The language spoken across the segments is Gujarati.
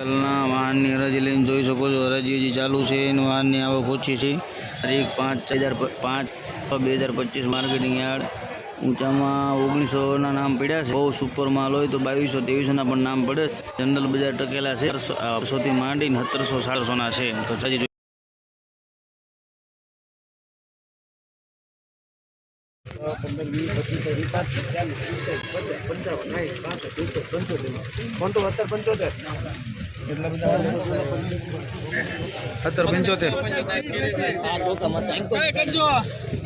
હાલના વાહનની હરાજી લઈને જોઈ શકો છો. હરાજી હજી ચાલુ છે અને વાહનની આવક ઓછી છે. તારીખ પાંચ હજાર પાંચ બે હજાર પચીસ માર્કેટિંગ યાર્ડ ઊંચામાં ઓગણીસોના નામ પડ્યા છે. બહુ સુપર માલ હોય તો બાવીસો ત્રેવીસોના પણ નામ પડે. જનરલ બજાર ટકેલા છે. સૌથી માંડીને સત્તરસો સાતસોના છે. તો પંદર વીસ પચીસ ત્રીસ ચાલીસ પિસ્તાલીસ પચાસ પંચાવન સાઠ પાસઠ સિત્તેર પંચોતેર. ફોન તો અત્યારે પંચોતેર એટલા બધા સત્તર પંચોતેર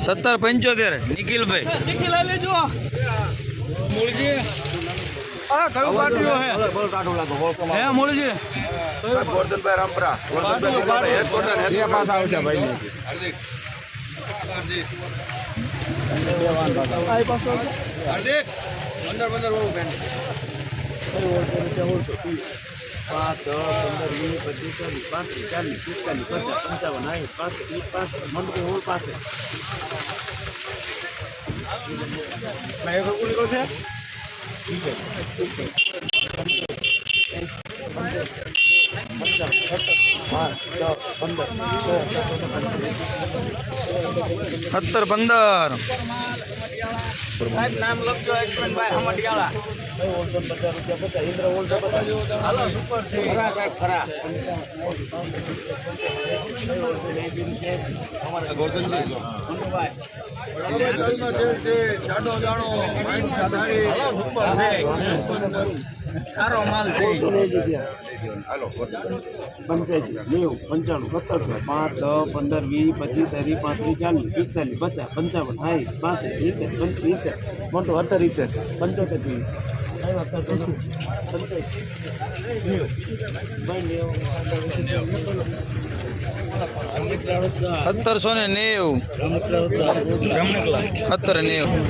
સત્તર પંચોતેર નિખિલભાઈ. હા કયું પાટિયું હે બોલ કાઢું લાગો હે મૂળજી ગોરધનભાઈ રામપરા. ગોરધનભાઈ પાસ આવશે ભાઈ હાર્દિક. પંદર પંદર વાળું પેન પાંચ દસ પંદર વીસ પચીસ ચાલીસ પાંત્રીસ ચાલીસ પિસ્તાલીસ પચાસ પંચાવન પાંચ પાસઠ ત્રીસ પાસઠ મંડળી હોળ પાસે છે સત્તર પંદર. નામ લખજો ઓળસો પચાસ રૂપિયા પચાસ પંચાણું સત્તરસો પાંચ દસ પંદર વીસ પચીસ ત્રીસ પાંત્રીસ ચાલીસ પિસ્તાલીસ પચાસ પંચાવન સાહીઠ બાસઠ સિત્તેર પંચોતેર મોટો અત્તર ઇત્તેર પંચોતેર સત્તરસો ને નેવું. સત્તર નેવું.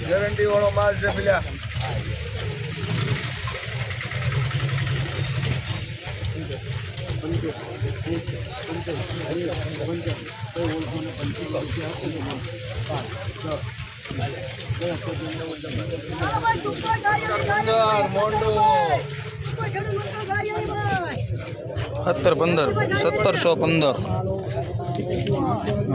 ગેરંટી વાળો માલ છે પચીસ ચાલીસ પિસ્તાલીસ પચાસ પંચાવન વાળો માલ છે પેલા સત્તર પંદર સત્તરસો પંદર